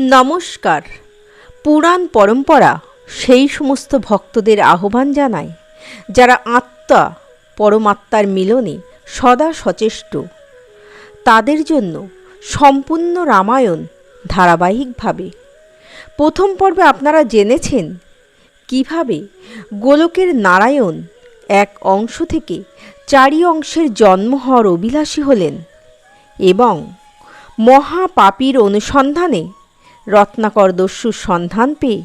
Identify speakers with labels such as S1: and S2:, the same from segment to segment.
S1: নমস্কার। পুরাণ পরম্পরা সেই সমস্ত ভক্তদের আহ্বান জানায় যারা আত্মা, পরমাত্মার মিলনে সদা সচেষ্ট। তাদের জন্য সম্পূর্ণ রামায়ণ ধারাবাহিকভাবে। প্রথম পর্বে আপনারা জেনেছেন কীভাবে গোলকের নারায়ণ এক অংশ থেকে চারি অংশের জন্ম হওয়ার অভিলাষী হলেন এবং মহাপাপীর অনুসন্ধানে রত্নাকর দস্যুর সন্ধান পেয়ে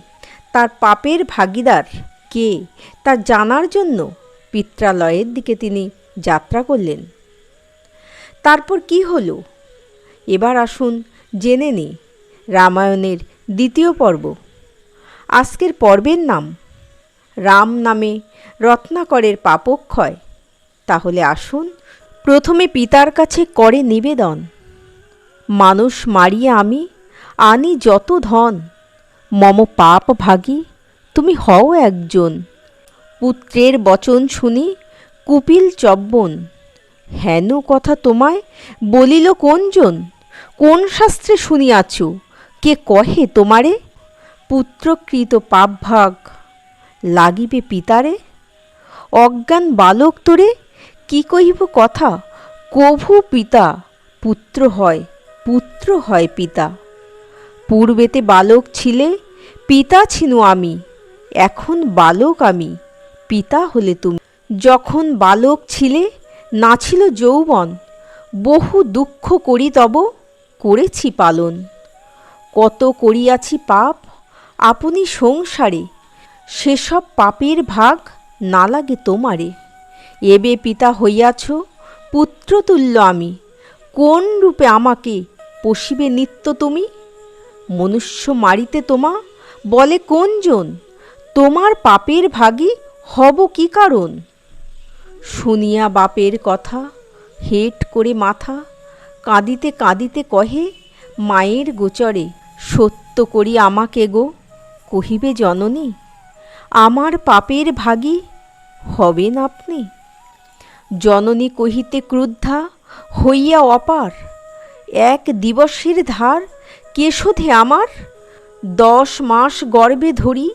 S1: তার পাপের ভাগিদার কে তা জানার জন্য পিত্রালয়ের দিকে তিনি যাত্রা করলেন। তারপর কি হলো? এবার আসুন জেনে নিই রামায়ণের দ্বিতীয় পর্ব। আজকের পর্বের নাম, রাম নামে রত্নাকরের পাপক্ষয়। তাহলে আসুন প্রথমে পিতার কাছে করে নিবেদন। মানুষ মারিয়ে আমি আনি যত ধন। মম পাপ ভাগী, তুমি হও একজন। পুত্রের বচন শুনি, কুপিল চব্বন। হেন কথা তোমায় বলিল কোনজন? কোন শাস্ত্রে শুনিয়াছ? কে কহে তোমারে? পুত্রকৃত পাপভাগ লাগিবে পিতারে? অজ্ঞান বালক তোরে কি কহিব কথা? কভু পিতা, পুত্র হয় পুত্র হয় পিতা। পূর্বেতে বালক ছিলে, পিতা ছিনু আমি, এখন বালক আমি, পিতা হলে তুমি। যখন বালক ছিলে, না ছিল যৌবন, বহু দুঃখ করি তব, করেছি পালন। কত করিয়াছি পাপ, আপনি সংসারে, সেসব পাপের ভাগ না লাগে তোমারে। এবে পিতা হইয়াছ, পুত্রতুল্য আমি, কোন রূপে আমাকে পশিবে নিত্য তুমি? মনুষ্য মারিতে তোমা? বলে কোনজন? তোমার পাপের ভাগী হব কি কারণ? শুনিয়া বাপের কথা, হেট করে মাথা, কাঁদিতে কাঁদিতে কহে, মায়ের গোচরে সত্য করি আমাকে গো, কহিবে জননী, আমার পাপের ভাগী হবেন আপনি? জননী কহিতে ক্রুদ্ধা, হইয়া অপার, এক দিবসের ধার কে শোধে আমার? দশ মাস গর্ভে ধরি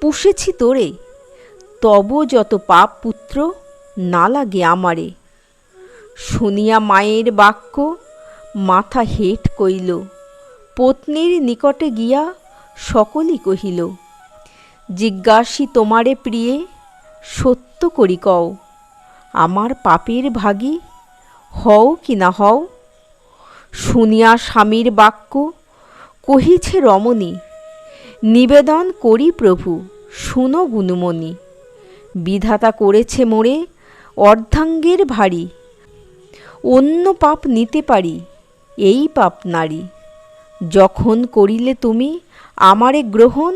S1: পুষেছি তোরে। তব যত পাপ পুত্র না লাগে আমারে। শুনিয়া মায়ের বাক্য মাথা হেট কইল। পত্নীর নিকটে গিয়া সকলই কহিল, জিজ্ঞাসি তোমারে প্রিয়ে, সত্য করি কও। আমার পাপের ভাগী হও কি না হও? শুনিয়া স্বামীর বাক্য কহিছে রমণী, নিবেদন করি প্রভু, শুনো গুণমণি। বিধাতা করেছে মোরে অর্ধাঙ্গের ভারী, অন্য পাপ নিতে পারি, এই পাপ নারী। যখন করিলে তুমি আমারে গ্রহণ,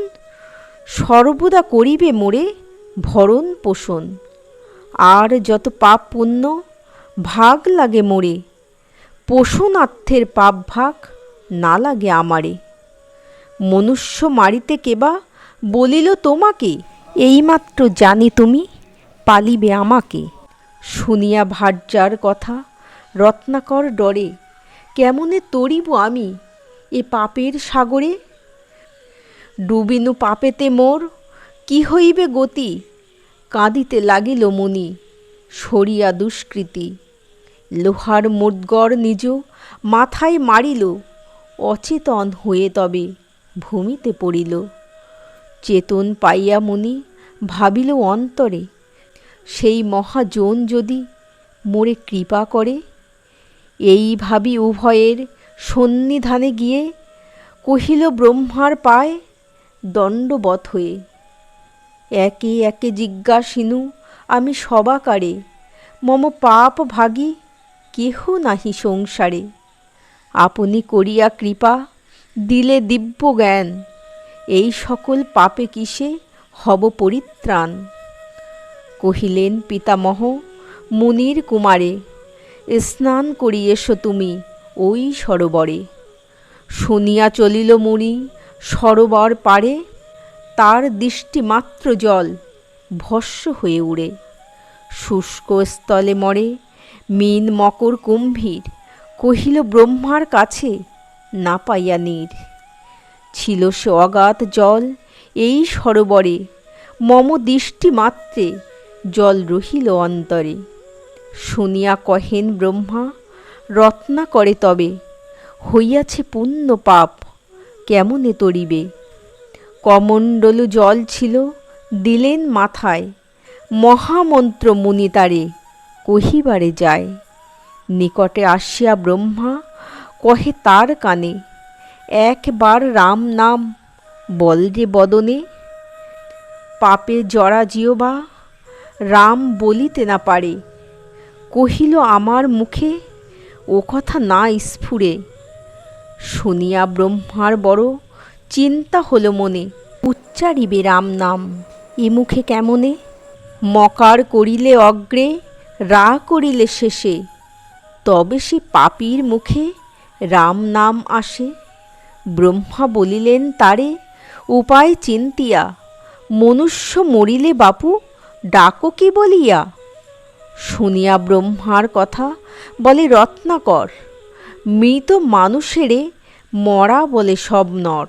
S1: সর্বদা করিবে মোরে ভরণ পোষণ। আর যত পাপ পুণ্য, ভাগ লাগে মোরে পোষণার্থের পাপ ভাগ না লাগে আমারে। মনুষ্য মারিতে কেবা বলিল তোমাকে, এইমাত্র জানি তুমি পালিবে আমাকে। শুনিয়া ভার্যার কথা রত্নাকর ডরে, কেমনে তরিব আমি এ পাপের সাগরে? ডুবিনু পাপেতে মোর কি হইবে গতি? কাঁদিতে লাগিল মুনি সরিয়া দুষ্কৃতি। লোহার মুদ্গর নিজ মাথায় মারিল অচেতন হয়ে তবে ভূমিতে পড়িল। চেতন পাইয়া মুনি ভাবিল অন্তরে, সেই মহাজন যদি মোরে কৃপা করে, এই ভাবি উভয়ের সন্নিধানে গিয়ে কহিল ব্রহ্মার পায় দণ্ডবধ হয়ে। একে একে জিজ্ঞাসিনু, আমি সবাকারে, মম পাপ ভাগি কেহ নাহি সংসারে। আপনি করিয়া কৃপা, দিলে দিব্য জ্ঞান। এই সকল পাপে কিসে হব পরিত্রাণ? কহিলেন, পিতামহ, মুনির কুমারে, স্নান করি এসো তুমি ওই সরোবরে। শুনিয়া চলিল মুনি, সরোবর পারে তার দৃষ্টি মাত্র জল ভস্য হয়ে উড়ে। শুষ্ক স্থলে মরে মিন মকর কুম্ভীর কহিল, ব্রহ্মার কাছে না পাইয়া নীর। ছিল সে অগাধ জল এই সরোবরে, মম দৃষ্টি মাত্রে জল রহিল অন্তরে। শুনিয়া কহেন, ব্রহ্মা, রত্না করে তবে, হইয়াছে পুণ্য পাপ, কেমনে তরিবে? কমণ্ডলু জল ছিল দিলেন মাথায়, মহামন্ত্র মুনি তারে কহিবারে যায়। নিকটে আসিয়া ব্রহ্মা কহে, তার কানে একবার রাম নাম বল যে বদনে। পাপে জরা জিওবা রাম বলিতে না পারে। কহিল, আমার মুখে ও কথা না স্ফুরে। শুনিয়া ব্রহ্মার বড় চিন্তা হলো মনে। উচ্চারিবে রাম নাম, এ মুখে কেমনে? মকার করিলে অগ্রে, রা করিলে শেষে। তবে সে পাপীর মুখে রাম নাম আসে। ব্রহ্মা বলিলেন, তারে, উপায় চিন্তিয়া। মনুষ্য মরিলে বাপু, ডাকো কি বলিয়া? শুনিয়া ব্রহ্মার কথা বলে, রত্নাকর, মৃত মানুষেরে মরা বলে সব নর।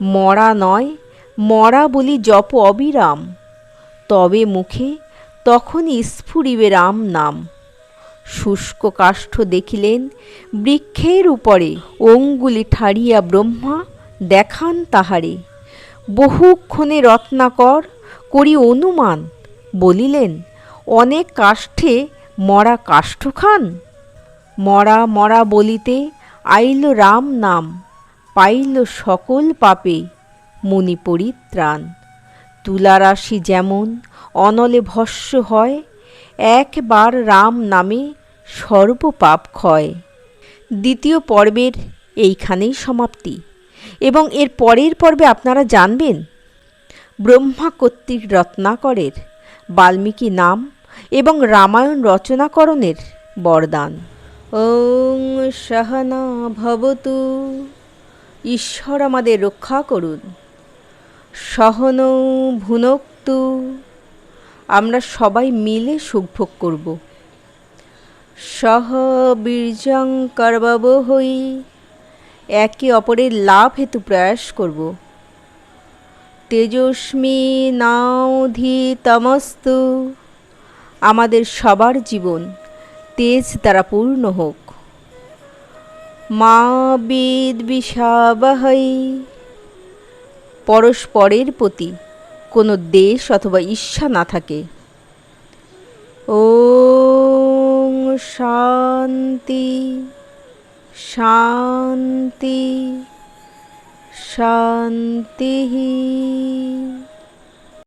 S1: মরা নয়, মরা বলি জপ অবিরাম। তবে মুখে তখনই স্ফুরিবে রাম নাম। শুষ্ক কাষ্ঠ দেখিলেন, বৃক্ষের উপরে অঙ্গুলি ঠাড়িয়া ব্রহ্মা দেখান তাহারে। বহুক্ষণে রত্নাকর করি অনুমান, বলিলেন, অনেক কাষ্ঠে মরা কাষ্ঠ খান মরা মরা বলিতে আইল রাম নাম, পাইল সকল পাপে মুনি পরিত্রাণ তুলারাশি যেমন অনলে ভস্য হয় একবার রাম নামে সর্বপাপ ক্ষয়। দ্বিতীয় পর্বের এইখানেই সমাপ্তি। এবং এর পরের পর্বে আপনারা জানবেন, ব্রহ্মা কর্তৃক রত্নাকরের বাল্মীকি নাম এবং রামায়ণ রচনাকরণের বরদান। ওং সহনা ভবতু, ঈশ্বর আমাদের রক্ষা করুন। সহন ভুনক্তু আমরা সবাই মিলে সুখভোগ করব। সহ বীর্যং করবাব হই। একে অপরের লাভ হেতু প্রয়াস করব। তেজস্মি নাউধি তমস্তু আমাদের সবার জীবন তেজ দ্বারা পূর্ণ হোক। মা বিদ বিষাবাহই পরস্পরের প্রতি কোনো দেশ অথবা ঈর্ষা না থাকে। ও শান্তি শান্তি শান্তি